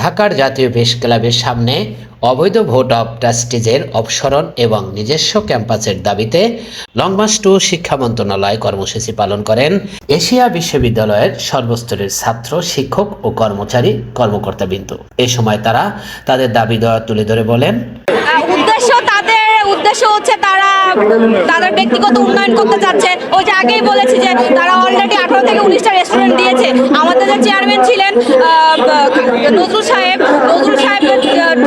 ঢাকার জাতীয় প্রেস ক্লাবের সামনে অবৈধ ভোট অব ট্রাস্টিজের অপসরণ এবং নিজস্ব ক্যাম্পাসের দাবিতে লং মার্চ টু শিক্ষা মন্ত্রণালয় কর্মসূচি পালন করেন এশিয়া বিশ্ববিদ্যালয়ের সর্বস্তরের ছাত্র, শিক্ষক ও কর্মচারী কর্মকর্তাবৃন্দ। এ সময় তারা তাদের দাবি দেওয়া তুলে ধরে বলেন উদ্দেশ্য তাদের, উদ্দেশ্য হচ্ছে তাদের ব্যক্তিগত উন্নয়ন করতে চাচ্ছে ওই যে আগেই বলেছি যে তারা অলরেডি আঠারো থেকে উনিশটা রেস্টুরেন্ট দিয়েছে। আমাদের যে চেয়ারম্যান ছিলেন নজরুল সাহেব নজরুল সাহেব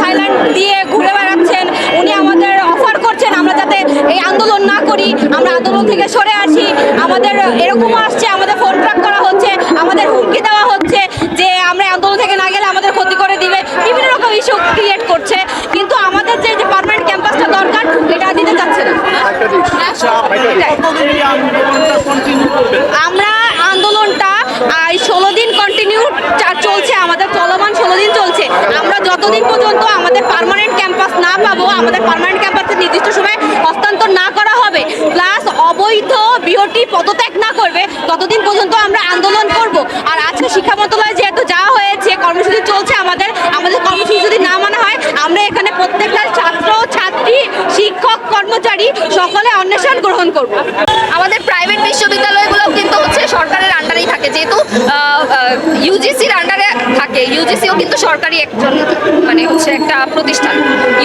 থাইল্যান্ড দিয়ে ঘুরে বেড়াচ্ছেন। উনি আমাদের অফার করছেন আমরা যাতে এই আন্দোলন না করি। আমরা আন্দোলন থেকে সরে আসি। আমাদের এরকমও আসছে, আমাদের ফোন ট্র্যাক করা হচ্ছে, আমাদের হুমকি দেওয়া হচ্ছে যে আমরা আন্দোলন থেকে না গেলে আমাদের ক্ষতি করে দিবে। বিভিন্ন রকম ইস্যু ক্রিয়েট করছে। কিন্তু আমাদের যে পার্মানেন্ট ক্যাম্পাসটা দরকার এটা দিতে চাচ্ছে না এটাই। আমরা আন্দোলনটা এই ষোলো দিন কন্টিনিউ চলছে, আমাদের চলমান ষোলো দিন চলছে। আমরা যতদিন পর্যন্ত আমাদের পার্মানেন্ট ক্যাম্পাস না পাবো, আমাদের পার্মানেন্ট ক্যাম্পাসের নির্দিষ্ট সময় হস্তান্তর না করা হবে প্লাস অবৈধ বিওটি পদত্যাগ না করবে, ততদিন পর্যন্ত আমরা আন্দোলন করব। আর আজকে শিক্ষা মন্ত্রণালয় যেহেতু যাওয়া হয়েছে, কর্মসূচি চলছে, আমাদের আমাদের কর্মসূচি যদি না মানা হয়, আমরা এখানে প্রত্যেকটা কর্মচারী সকলে অন্বেষণ গ্রহণ করব। আমাদের প্রাইভেট বিশ্ববিদ্যালয়গুলো কিন্তু হচ্ছে সরকারের আন্ডারেই থাকে। যেহেতু ইউজিসির আন্ডারে থাকে। ইউজিসিও কিন্তু সরকারি একজন মানে হচ্ছে একটা প্রতিষ্ঠান।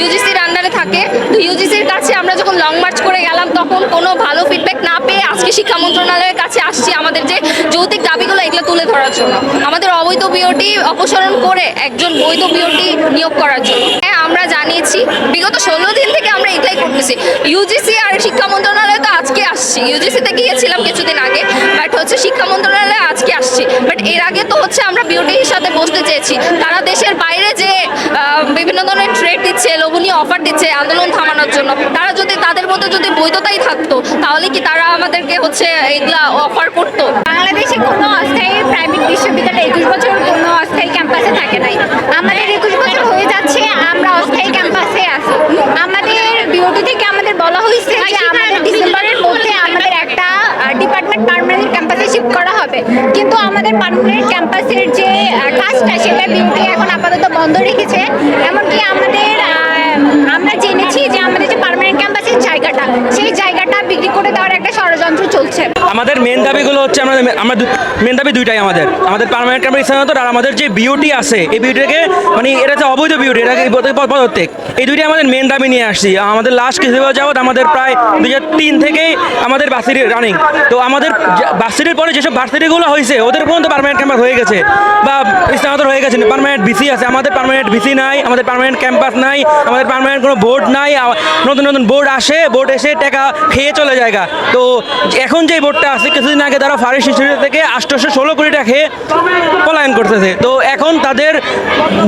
ইউজিসির আন্ডারে থাকে। তো ইউজিসির কাছে আমরা যখন লং মার্চ করে গেলাম, তখন কোনো ভালো ফিডব্যাক না পেয়ে আজকে শিক্ষা মন্ত্রণালয়ের কাছে আসছি আমাদের যে যৌতিক দাবিগুলো এগুলো তুলে ধরার জন্য। আমাদের অবৈধ বিওটি অপসারণ করে একজন বৈধ বিওটি নিয়োগ করার জন্য। আমরা জানিয়েছি। বিগত ষোলো দিন থেকে আমরা এটাই করতেছি। ইউজিসি আর শিক্ষা মন্ত্রণালয় তো আজকে আসছি। ইউজিসিতে গিয়েছিলাম কিছুদিন আগে বাট হচ্ছে শিক্ষা মন্ত্রণালয়ে আজকে আসছি। বাট এর আগে তো হচ্ছে আমরা বিউটির সাথে বসতে চেয়েছি। তারা দেশের বাইরে যে বিভিন্ন ধরনের ট্রেড দিচ্ছে, লোভনীয় অফার দিচ্ছে, আন্দোলন থামানোর জন্য, তারা যদি তাদের মধ্যে যদি বৈধতাই থাকতো, তাহলে কি তারা আমাদেরকে হচ্ছে এগুলা অফার করতো বাংলাদেশে কোনো অস্থায়ী প্রাইভেট বিশ্ববিদ্যালয় একুশ বছর কোনো অস্থায়ী ক্যাম্পাসে থাকে নাই আমাদের একুশ বছর হয়ে যাচ্ছে আমরা অস্থায়ী ক্যাম্পাসে আছি আমাদের বিওটি থেকে আমাদের বলা হয়েছে যে আমাদের ডিসেম্বরের মধ্যে আমাদের একটা ডিপার্টমেন্ট পার্মানেন্ট ক্যাম্পাসে শিফট করা কিন্তু আমাদের পানপুরের ক্যাম্পাসের যে কাজটা সেটা কিন্তু এখন আপাতত বন্ধ রেখেছে। এমনকি আমাদের আমরা জেনেছি যে আমাদের যে পারমানেন্ট ক্যাম্পাসের জায়গাটা, সেই জায়গাটা বিক্রি করে দেওয়ার একটা ষড়যন্ত্র চলছে। আমাদের মেন দাবিগুলো হচ্ছে আমাদের আমরা মেন দাবি দুইটাই আমাদের। আমাদের পার্মানেন্ট ক্যাম্পাস স্থানান্তর আর আমাদের যে বিউটি আছে, এই বিউটিকে মানে এটা হচ্ছে অবৈধ বিউটি এটাকে পদত্যাগ। এই দুইটাই আমাদের মেন দাবি নিয়ে আসছি। আমাদের লাস্ট কিছু যাবত আমাদের প্রায় দুই তিন থেকেই আমাদের বাসিটি রানিং তো আমাদের বাসিটির পরে যেসব ভার্সিটিগুলো হয়েছে, ওদের পর্যন্ত পার্মানেন্ট ক্যাম্পাস হয়ে গেছে, বা স্থানান্তর হয়ে গেছে পার্মানেন্ট ভিসি আছে। আমাদের পার্মানেন্ট ভিসি নাই, আমাদের পার্মানেন্ট ক্যাম্পাস নাই, আমাদের পার্মানেন্ট কোনো বোর্ড নাই নতুন নতুন বোর্ড আসে বোর্ড এসে টাকা খেয়ে চলে যায়গা তো এখন যে বোর্ডটা আছে কিছুদিন আগে তারা ফারিস ইনস্টিটিউট থেকে আটশোশো ষোলো কোটি টাকা পলায়ন করতেছে। তো এখন তাদের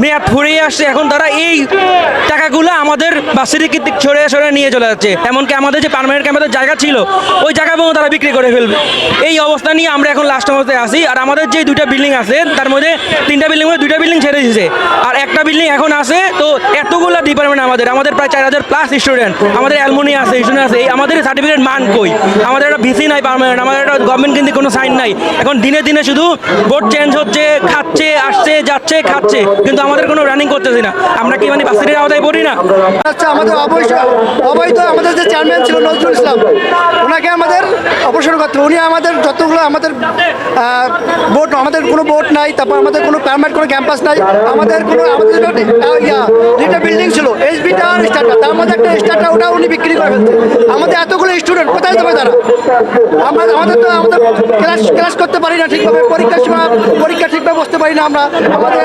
মেয়াদ ফুরিয়ে আসছে, এখন তারা এই টাকাগুলো আমাদের বাসির কৃতিক ছড়ে সরে নিয়ে চলে যাচ্ছে। এমনকি আমাদের যে পার্মানেন্ট ক্যাম্পাসের জায়গা ছিল, ওই জায়গাগুলো তারা বিক্রি করে ফেলবে। এই অবস্থা নিয়ে আমরা এখন লাস্ট অবস্থায় আছি, আর আমাদের যে দুইটা বিল্ডিং আছে, তার মধ্যে তিনটা বিল্ডিং মধ্যে দুইটা বিল্ডিং ছেড়ে দিয়েছে। আর একটা বিল্ডিং এখন আছে, তো এতগুলো ডিপার্টমেন্ট আমাদের আমাদের প্রায় চার হাজার প্লাস স্টুডেন্ট আমাদের অ্যালমোনি আছে, স্টুডেন্ট আছে, এই আমাদের সার্টিফিকেট মান কই? আমাদের একটা ভিসি নাই পার্মানেন্ট আমাদের একটা গভর্নমেন্ট কিন্তু কোনো সাইন নাই। এখন দিনে দিনে শুধু বোর্ড চেঞ্জ হচ্ছে, খাচ্ছে, আসছে, যাচ্ছে, খাচ্ছে। কিন্তু আমাদের কোনো রানিং করতেছি না। আমরা কি মানে বাসিটির আওতায় পড়ি না? আচ্ছা আমাদের অবৈধ অবৈধ আমাদের যে চেয়ারম্যান ছিল নজরুল ইসলাম, ওনাকে আমাদের অপসারণ করতে উনি আমাদের যতগুলো আমাদের বোর্ড আমাদের কোনো বোর্ড নাই, তারপর আমাদের কোনো পারমানেন্ট কোনো ক্যাম্পাস নাই, আমাদের কোনো আমাদের যেটা বিল্ডিং ছিল এসবিটা আর স্টারটা তার মধ্যে একটা স্টারটা ওটা উনি বিক্রি করে ফেলছে। আমাদের এতগুলো স্টুডেন্ট কোথায় যাবে তারা? আমরা আমাদের তো আমাদের ক্লাস ক্লাস করতে পারি না ঠিকভাবে পরীক্ষার সময় পরীক্ষা ঠিকভাবে বসতে পারি না আমরা। আমাদের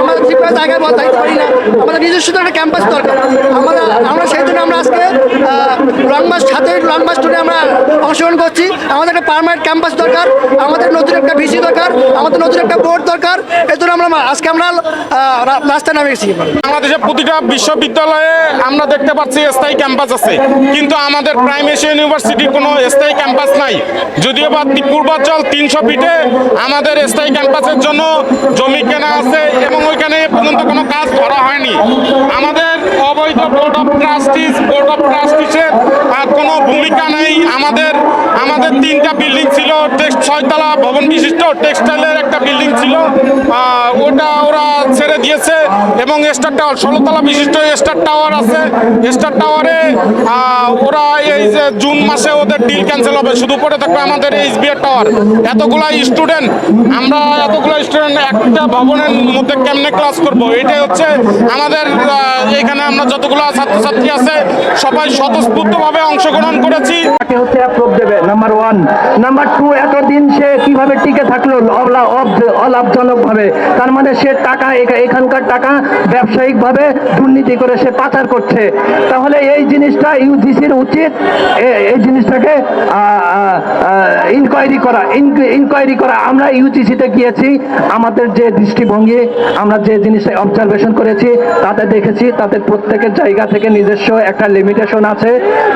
আমাদের ঠিকভাবে জায়গায় থাকতে পারি না। আমাদের নিজস্ব একটা ক্যাম্পাস দরকার। আমরা আমরা সেই জন্য আমরা আজকে লং মাস সাথে লং মাস টুরে আমরা অংশগ্রহণ করছি আমাদের একটা পারমানেন্ট ক্যাম্পাস দরকার, আমাদের নতুন একটা ভিসি দরকার, আমাদের নতুন একটা বোর্ড দরকার। এই জন্য আমরা আজকে আমরা রাস্তায় নামে গেছি। বাংলাদেশের প্রতিটা বিশ্ববিদ্যালয়ে আমরা দেখতে পাচ্ছি স্থায়ী ক্যাম্পাস আছে। কিন্তু আমাদের প্রাইম এশিয়া ইউনিভার্সিটির কোনো স্থায়ী ক্যাম্পাস নাই। যদিও বা পূর্বাঞ্চল তিনশো ফিটে আমাদের স্থায়ী ক্যাম্পাসের জন্য জমি কেনা আছে এবং ওইখানে পর্যন্ত কোনো কাজ ধরা হয়নি। আমাদের অবৈধ board of trustees board of ট্রাস্টিসের কোনো ভূমিকা নেই। আমাদের আমাদের তিনটা বিল্ডিং ছিল। টেক্সট ছয়তলা ভবন বিশিষ্ট টেক্সটাইলের একটা বিল্ডিং ছিল। ওটা ওরা ছেড়ে দিয়েছে এবং স্টার টাওয়ার ষোলোতলা বিশিষ্ট স্টার টাওয়ার আছে। স্টার টাওয়ারে ওরা এই যে জুন মাসে ওদের ডিল ক্যান্সেল হবে। শুধু পড়ে থাকবে আমাদের এইচবিআর টাওয়ার এতগুলা স্টুডেন্ট আমরা এতগুলো স্টুডেন্ট একটা ভবনের মধ্যে কেমনে ক্লাস করব? এটাই হচ্ছে আমাদের এখানে আমরা যতগুলো ছাত্রছাত্রী আছে, সবাই স্বতঃস্ফূর্তভাবে অংশগ্রহণ করেছি। হচ্ছে দেবে নাম্বার ওয়ান নাম্বার টু এতদিন সে কীভাবে টিকে থাকল অলাভজনকভাবে? তার মানে সে টাকা এখানকার টাকা ব্যবসায়িকভাবে দুর্নীতি করে সে পাচার করছে। তাহলে এই জিনিসটা ইউজিসির উচিত এই জিনিসটাকে ইনকোয়ারি করা। ইনকোয়ারি করা। আমরা ইউজিসিতে গিয়েছি, আমাদের যে দৃষ্টিভঙ্গি, আমরা যে জিনিসটা অবজারভেশন করেছি, তাতে দেখেছি তাদের প্রত্যেকের জায়গা থেকে নিজস্ব একটা লিমিটেশন আছে।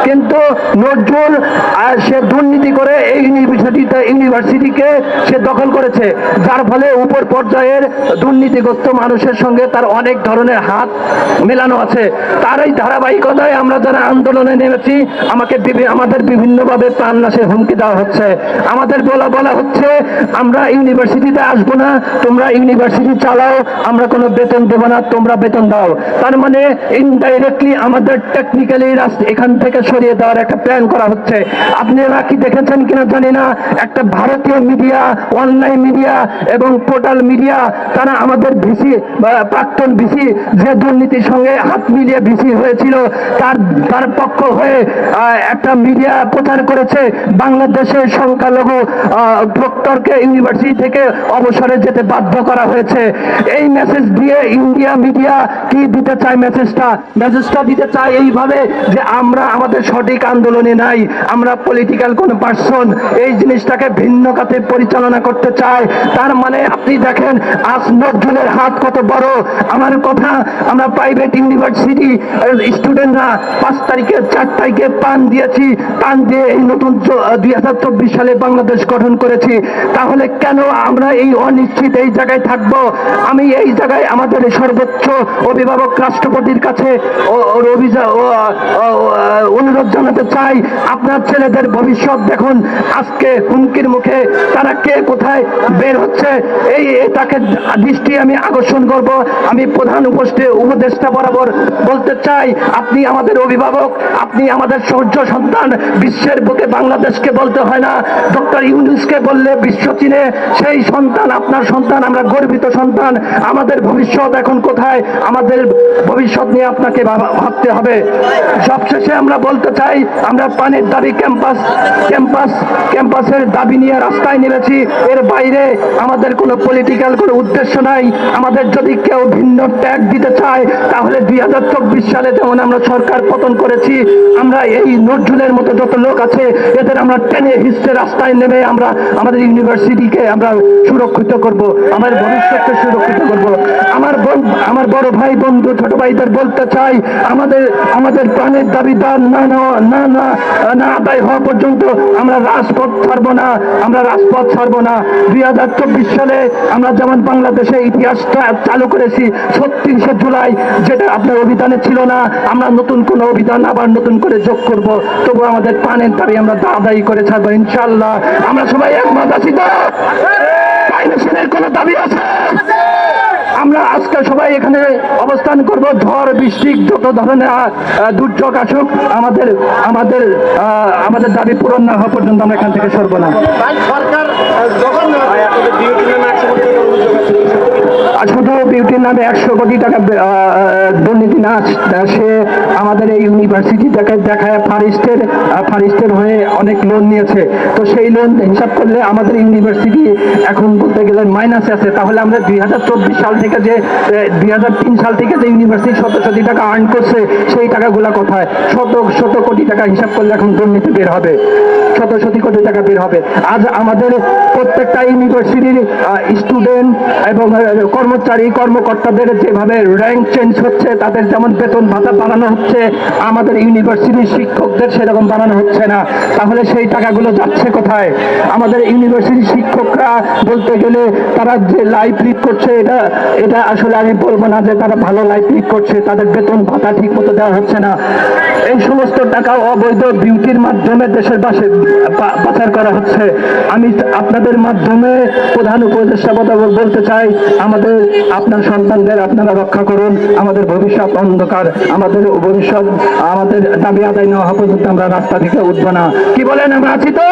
কিন্তু নজরুল সে দুর্নীতি করে এই ইউনিভার্সিটিতে ইউনিভার্সিটিকে সে দখল করেছে। যার ফলে উপর পর্যায়ের দুর্নীতিগ্রস্ত মানুষের সঙ্গে তার অনেক ধরনের হাত মেলানো আছে। তার এই ধারাবাহিকতায় আমরা যারা আন্দোলনে নেমেছি, আমাকে আমাদের বিভিন্নভাবে প্রাণনাশের হুমকি দেওয়া হচ্ছে। আমাদের বলা বলা হচ্ছে, আমরা ইউনিভার্সিটিতে আসব না, তোমরা ইউনিভার্সিটি চালাও, আমরা কোনো বেতন দেবো না, তোমরা বেতন দাও। তার মানে ইনডাইরেক্টলি আমাদের টেকনিক্যালি এখান থেকে সরিয়ে দেওয়ার একটা প্ল্যান করা হচ্ছে। আপনারা কি দেখেছেন কিনা জানি না, একটা ভারতীয় মিডিয়া অনলাইন মিডিয়া এবং পোর্টাল মিডিয়া তারা আমাদের ভিসি প্রাক্তন ভিসি যে দুর্নীতির সঙ্গে হাত মিলিয়ে ভিসি হয়েছিল, তার তার পক্ষ হয়ে একটা মিডিয়া প্রচার করেছে। বাংলাদেশের সংখ্যালঘু ডক্টরকে ইউনিভার্সিটি থেকে অবসরে যেতে বাধ্য করা হয়েছে। এই মেসেজ দিয়ে ইন্ডিয়া মিডিয়া কি দিতে চায় মেসেজটা মেসেজটা দিতে চায় এইভাবে যে আমরা আমাদের সঠিক আন্দোলনে নাই, আমরা পলিটিক্যাল কোন পার্সন এই জিনিসটাকে ভিন্ন খাতে পরিচালনা করতে চায়। তার মানে আপনি দেখেন, আজ নজরুলের হাত কত বড়। আমার কথা, আমরা প্রাইভেট ইউনিভার্সিটি স্টুডেন্টরা পাঁচ তারিখে, চার তারিখে পান দিয়েছি। পান দিয়ে এই নতুন দুই হাজার চব্বিশ সালে বাংলাদেশ গঠন করেছি। তাহলে কেন আমরা এই অনিশ্চিত এই জায়গায় থাকব? আমি এই জায়গায় আমাদের সর্বোচ্চ অভিভাবক রাষ্ট্রপতির কাছে ও- অনুরোধ জানাতে চাই, আপনার ছেলেদের ভবিষ্যৎ দেখুন। আজকে হুমকির মুখে তারা কে কোথায় বের হচ্ছে, এই এটাকে দৃষ্টি আমি আকর্ষণ করব। আমি প্রধান উপস্থিত, উপদেষ্টা বরাবর বলতে চাই, আপনি আমাদের অভিভাবক, আপনি আমাদের সূর্য সন্তান, বিশ্বের বুকে বাংলাদেশকে বলতে হয় না। ডক্টর ইউনুসকে বললে বিশ্ব চিনে, সেই সন্তান, আপনার সন্তান, আমরা গর্বিত সন্তান। আমাদের ভবিষ্যৎ এখন কোথায়? আমাদের ভবিষ্যৎ নিয়ে আপনাকে ভাবতে হবে। সবশেষে আমরা বলতে চাই, আমরা পানির দাবি ক্যাম্পাস ক্যাম্পাস, ক্যাম্পাসের দাবি নিয়ে রাস্তায় নেমেছি। এর বাইরে আমাদের কোনো পলিটিক্যাল কোনো উদ্দেশ্য নাই। আমাদের যদি কেউ ভিন্ন ট্যাগ দিতে চায়, তাহলে দুই হাজার চব্বিশ সালে যেমন আমরা সরকার পতন করেছি, আমরা এই নজরুলের মতো যত লোক আছে, এদের আমরা টেনে হিসতে রাস্তায় নেমে আমরা আমাদের ইউনিভার্সিটিকে আমরা সুরক্ষিত করব আমাদের ভবিষ্যৎকে সুরক্ষিত করব। আমার আমার বড় ভাই, বন্ধু, ছোট ভাইদের বলতে চাই আমাদের আমাদের প্রাণের দাবিদার না না- না না না আদায় হওয়া পর্যন্ত আমরা রাজপথ ছাড়বো না আমরা রাজপথ ছাড়বো না। দুই হাজার চব্বিশ সালে আমরা যেমন বাংলাদেশে ইতিহাসটা চালু করেছি ছত্রিশে জুলাই যেটা আপনার অভিধানে ছিল না আমরা নতুন কোন অভিধান আবার নতুন করে যোগ করব। তবু আমাদের প্রাণের দাবি আমরা আদায় করে ছাড়বো ইনশাল্লাহ আমরা সবাই একমত আছি তো? ফাইন্যান্সিয়ালের কোনো দাবি আছে? আমরা আজকে সবাই এখানে অবস্থান করব। ঝড়, বৃষ্টি, যত ধরনের দুর্যোগ আসুক, আমাদের আমাদের আমাদের দাবি পূরণ না হওয়া পর্যন্ত আমরা এখান থেকে সরব না। শুধু বিউটির নামে একশো কোটি টাকা দুর্নীতি না সে আমাদের এই ইউনিভার্সিটি থেকে দেখায় ফারিস্টের ফারিস্টের হয়ে অনেক লোন নিয়েছে। তো সেই লোন হিসাব করলে আমাদের ইউনিভার্সিটি এখন বলতে গেলে মাইনাসে আছে। তাহলে আমরা দুই হাজার চব্বিশ সাল থেকে যে দুই হাজার তিন সাল থেকে যে ইউনিভার্সিটি শত কোটি টাকা আর্ন করছে, সেই টাকাগুলো কোথায়? শত শত কোটি টাকা হিসাব করলে এখন দুর্নীতি বের হবে। শত শত কোটি টাকা বের হবে। আজ আমাদের প্রত্যেকটা ইউনিভার্সিটির স্টুডেন্ট এবং কর্মচারী, কর্মকর্তাদের যেভাবে র্যাঙ্ক চেঞ্জ হচ্ছে, তাদের যেমন বেতন ভাতা বাড়ানো হচ্ছে, আমাদের ইউনিভার্সিটির শিক্ষকদের সেরকম বাড়ানো হচ্ছে না। তাহলে সেই টাকাগুলো যাচ্ছে কোথায়? আমাদের ইউনিভার্সিটির শিক্ষকরা বলতে গেলে তারা যে লাইভ রিড করছে, এটা এটা আসলে আসলে আমি বলব না যে তারা ভালো লাইফ করছে, তাদের বেতন ভাতা ঠিক মতো দেওয়া হচ্ছে না। এই সমস্ত টাকা অবৈধ ডিউটির মাধ্যমে দেশের বাসে পাচার করা হচ্ছে। আমি আপনাদের মাধ্যমে প্রধান উপদেষ্টা বলতে চাই, আমাদের আপনার সন্তানদের আপনারা রক্ষা করুন, আমাদের ভবিষ্যৎ অন্ধকার, আমাদের ভবিষ্যৎ, আমাদের দাবি আদায় না হওয়া পর্যন্ত আমরা রাস্তা থেকে উঠবো না। কি বলেন আমরা আছি তো?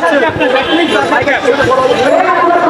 সামনে আসো